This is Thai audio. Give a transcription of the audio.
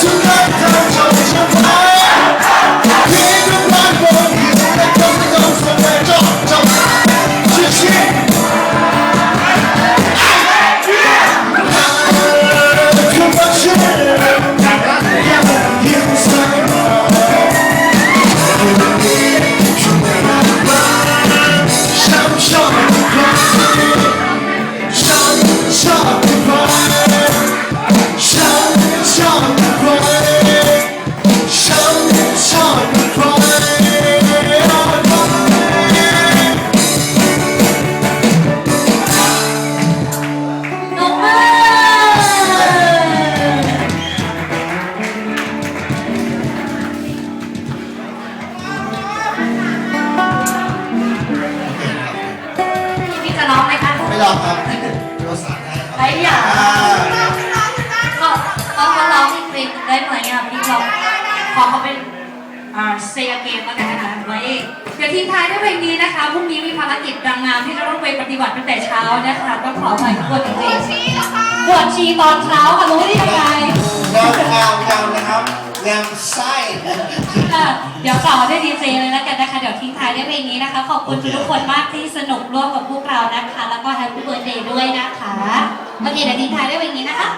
tonight. ลองครับภาษาไทยครับไอ้หยาอ่าเขาเขาเขาร้องอีกเพลงได้ไหมอะพี่ลองขอเขาเป็นอ่าเซียเกมแล้วกันนะคะไว้เดี๋ยวทิ้งท้ายด้วยเพลงนี้นะคะพรุ่งนี้มีภารกิจดังงามที่จะต้องไปปฏิบัติตั้งแต่เช้านะคะต้องขออภัยทุกคนจริงๆปวดชีตอนเช้าค่ะรู้ได้ยังไงแนวแนวแนวนะครับแนวไส้ ค่ะเดี๋ยวต่อด้วยดีเจเลยแล้วกันนะคะ เดี๋ยวทิ้งท้ายด้วยเพลงนี้นะคะ ขอบคุณทุกคนมากที่สนุกร่วมกับพวกเรานะคะ แล้วก็แฮปปี้เบิร์ดเดย์ด้วยนะคะโอเคเดี๋ยวทิ้งท้ายด้วยเพลงนี้นะคะ